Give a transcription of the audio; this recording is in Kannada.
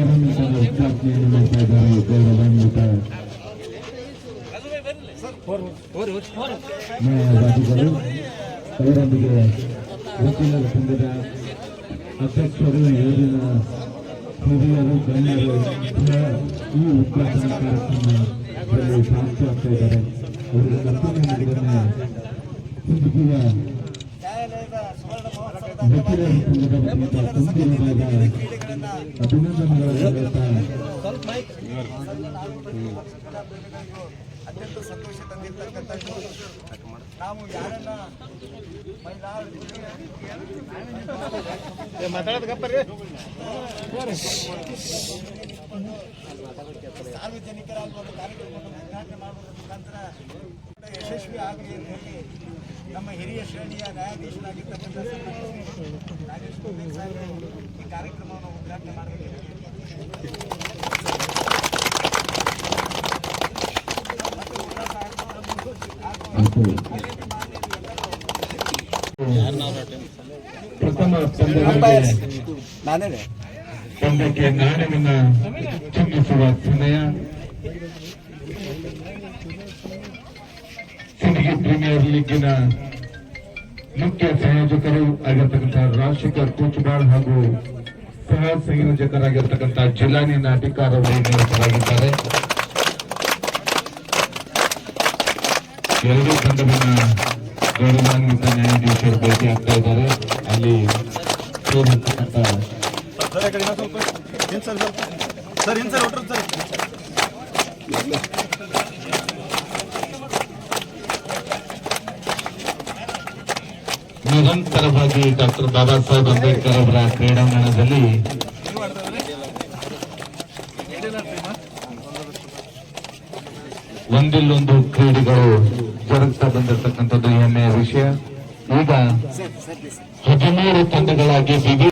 ಅನ್ನು ಉದ್ಘಾಟನೆಯನ್ನು ಮಾಡ್ತಾ ಅಧ್ಯಕ್ಷರು ಯೋಜನ ಹಿರಿಯರು ಗಣ್ಯರು ಈ ಉದ್ಘಾಟನಾ ಕಾರ್ಯಕ್ರಮದಲ್ಲಿ ಸಾಕ್ಷಿಯಾಗ್ತಾ ಇದ್ದಾರೆ ಅವರಿಗೆ ಮುಗಿದನ್ನ ಕುಂದಿಗುವ ವಕೀಲರ ಸಂಘದ ಅಭಿನಂದನೆಗಳನ್ನು ಅತ್ಯಂತ ಸಂತೋಷ ತಂದಿರ್ತಕ್ಕಂಥದ್ದು ನಾವು ಒಂದು ಮುಖಾಂತರ ಯಶಸ್ವಿ ಆಗಲಿ ಅಂತ ಹೇಳಿ ನಮ್ಮ ಹಿರಿಯ ಶ್ರೇಣಿಯ ನ್ಯಾಯಾಧೀಶರಾಗಿರ್ತಕ್ಕಂಥ ಶ್ರೀ ನಾಗೇಶ್ ಈ ಕಾರ್ಯಕ್ರಮವನ್ನು ಉದ್ಘಾಟನೆ ಮಾಡಬೇಕು ಪ್ರಥಮ ಪಂದ್ಯಕ್ಕೆ ನಾಣ್ಯವನ್ನು ಚಿಮ್ಮಿಸುವ ಸಮಯ. ಸಿಂದಗಿ ಪ್ರೀಮಿಯರ್ ಲೀಗಿನ ಮುಖ್ಯ ಸಂಯೋಜಕರು ಆಗಿರ್ತಕ್ಕಂಥ ರಾಜಶೇಖರ್ ಕೂಚುಬಾಳ್ ಹಾಗೂ ಸಹ ಸಂಯೋಜಕರಾಗಿರ್ತಕ್ಕಂಥ ಜಿಲ್ಲಾನಿ ನಾಟಿಕಾರ ಅವರು ಎರಡೂ ತಂಡವನ್ನ ಗೌರವಾನ್ವಿತ ನ್ಯಾಯಾಧೀಶರು ಭೇಟಿ ಆಗ್ತಾ ಇದ್ದಾರೆ. ಅಲ್ಲಿ ಸೇರಿರ್ತಕ್ಕಂಥ ನಿರಂತರವಾಗಿ ಡಾಕ್ಟರ್ ಬಾಬಾ ಸಾಹೇಬ್ ಅಂಬೇಡ್ಕರ್ ಅವರ ಕ್ರೀಡಾಂಗಣದಲ್ಲಿ ಒಂದಿಲ್ಲೊಂದು ಕ್ರೀಡೆಗಳು ಜರುಗ್ತಾ ಬಂದಿರತಕ್ಕಂಥದ್ದು ಹೆಮ್ಮೆಯ ವಿಷಯ. ಈಗ ಹದಿಮೂರು ತಂಡಗಳಾಗಿ ವಿವಿಧ